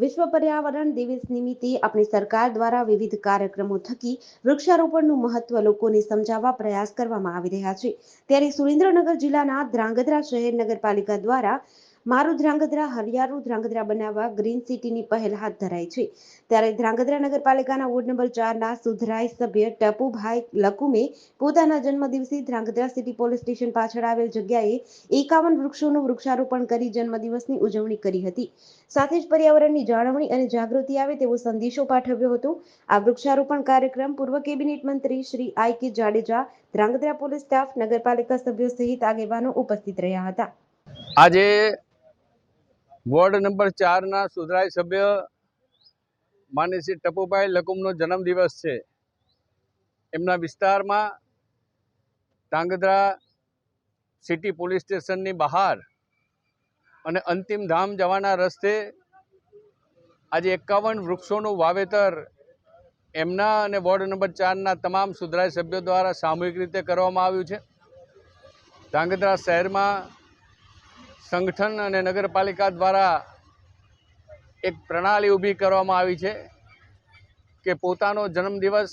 વિશ્વ પર્યાવરણ દિવસ નિમિત્તે આપણી સરકાર દ્વારા વિવિધ કાર્યક્રમો થકી વૃક્ષારોપણનું મહત્વ લોકોને સમજાવવા પ્રયાસ કરવામાં આવી રહ્યા છે. ત્યારે સુરેન્દ્રનગર જિલ્લાના ધ્રાંગધ્રા શહેર નગરપાલિકા દ્વારા મારું ધ્રાંગધ્રા હરિયાળું ધ્રાંગધ્રા બનાવવા ગ્રીન સિટીની પહેલ હાથ ધરાઈ છે. ત્યારે ધ્રાંગધ્રા નગરપાલિકાના વોર્ડ નંબર ચારના સુધરાઈ સભ્ય ટપુભાઈ લકુમે પોતાના જન્મદિવસે ધ્રાંગધ્રા સિટી પોલીસ સ્ટેશન પાછળ આવેલ જગ્યાએ એકાવન વૃક્ષોનું વૃક્ષારોપણ કરી જન્મદિવસની ઉજવણી કરી હતી. સાથે જ પર્યાવરણની જાળવણી અને જાગૃતિ આવે તેવો સંદેશો પાઠવ્યો હતો. આ વૃક્ષારોપણ કાર્યક્રમ પૂર્વ કેબિનેટ મંત્રી શ્રી આઈ કે જાડેજા, ધ્રાંગધ્રા પોલીસ સ્ટાફ, નગરપાલિકા સભ્યો સહિત આગેવાનો ઉપસ્થિત રહ્યા હતા. આજે વોર્ડ નંબર ચારના સુધરાય સભ્ય માનીય શ્રી ટપુભાઈ લકુમનો જન્મદિવસ છે. એમના વિસ્તારમાં ધાંગધ્રા સિટી પોલીસ સ્ટેશનની બહાર અને અંતિમ ધામ જવાના રસ્તે આજે એકાવન વૃક્ષોનું વાવેતર એમના અને વોર્ડ નંબર ચારના તમામ સુધરાઈ સભ્યો દ્વારા સામૂહિક રીતે કરવામાં આવ્યું છે. ધાંગધ્રા શહેરમાં સંગઠન અને નગરપાલિકા દ્વારા એક પ્રણાલી ઊભી કરવામાં આવી છે કે પોતાનો જન્મદિવસ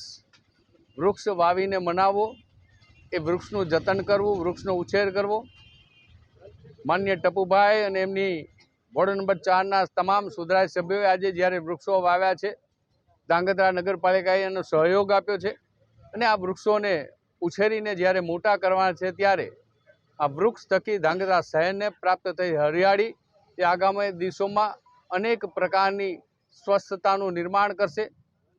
વૃક્ષ વાવીને મનાવવો, એ વૃક્ષનું જતન કરવું, વૃક્ષનો ઉછેર કરવો. માન્ય ટપુભાઈ અને એમની વોર્ડ નંબર ચારના તમામ સુધરાય સભ્યોએ આજે જ્યારે વૃક્ષો વાવ્યા છે, ધાંગધ્રા નગરપાલિકાએ એનો સહયોગ આપ્યો છે. અને આ વૃક્ષોને ઉછેરીને જ્યારે મોટા કરવાના છે ત્યારે આ વૃક્ષ થકી ધાંગધ્રા શહેરને પ્રાપ્ત થઈ હરિયાળી તે આગામી દિવસોમાં અનેક પ્રકારની સ્વચ્છતાનું નિર્માણ કરશે.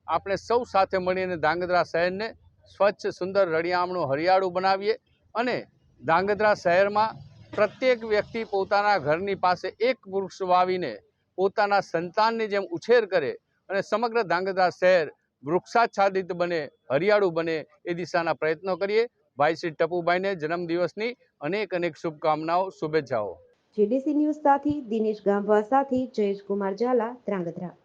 આપણે સૌ સાથે મળીને ધાંગધ્રા શહેરને સ્વચ્છ, સુંદર રળિયામણું હરિયાળું બનાવીએ અને ધાંગધ્રા શહેરમાં પ્રત્યેક વ્યક્તિ પોતાના ઘરની પાસે એક વૃક્ષ વાવીને પોતાના સંતાનની જેમ ઉછેર કરે અને સમગ્ર ધાંગધ્રા શહેર વૃક્ષાચ્છાદિત બને, હરિયાળું બને એ દિશાના પ્રયત્નો કરીએ. ભાઈ શ્રી ટપુભાઈને જન્મદિવસની અનેક અનેક શુભકામનાઓ, શુભેચ્છાઓ. જેડીસી ન્યૂઝ સાથે દિનેશ ગાંભવા સાથે જયેશ કુમાર ઝાલા, ધ્રાંગધ્રા.